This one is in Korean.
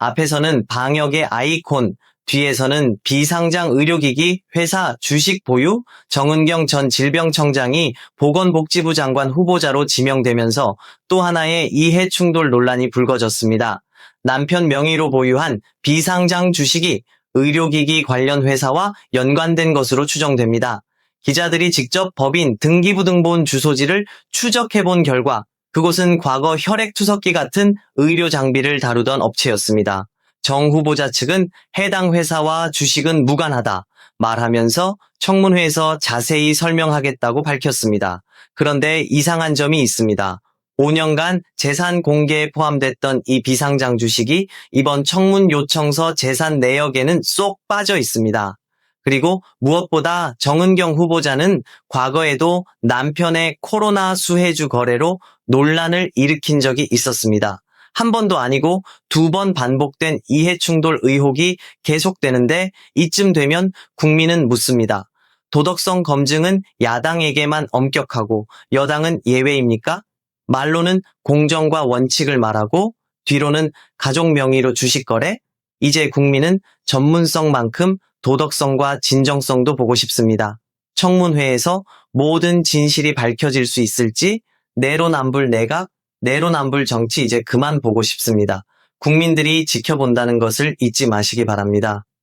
앞에서는 방역의 아이콘, 뒤에서는 비상장 의료기기 회사 주식 보유 정은경 전 질병청장이 보건복지부 장관 후보자로 지명되면서 또 하나의 이해 충돌 논란이 불거졌습니다. 남편 명의로 보유한 비상장 주식이 의료기기 관련 회사와 연관된 것으로 추정됩니다. 기자들이 직접 법인 등기부등본 주소지를 추적해 본 결과 그곳은 과거 혈액 투석기 같은 의료 장비를 다루던 업체였습니다. 정 후보자 측은 해당 회사와 주식은 무관하다 말하면서 청문회에서 자세히 설명하겠다고 밝혔습니다. 그런데 이상한 점이 있습니다. 5년간 재산 공개에 포함됐던 이 비상장 주식이 이번 청문 요청서 재산 내역에는 쏙 빠져 있습니다. 그리고 무엇보다 정은경 후보자는 과거에도 남편의 코로나 수혜주 거래로 논란을 일으킨 적이 있었습니다. 한 번도 아니고 두 번 반복된 이해충돌 의혹이 계속되는데 이쯤 되면 국민은 묻습니다. 도덕성 검증은 야당에게만 엄격하고 여당은 예외입니까? 말로는 공정과 원칙을 말하고 뒤로는 가족 명의로 주식 거래? 이제 국민은 전문성만큼 도덕성과 진정성도 보고 싶습니다. 청문회에서 모든 진실이 밝혀질 수 있을지 내로남불 내각, 내로남불 정치 이제 그만 보고 싶습니다. 국민들이 지켜본다는 것을 잊지 마시기 바랍니다.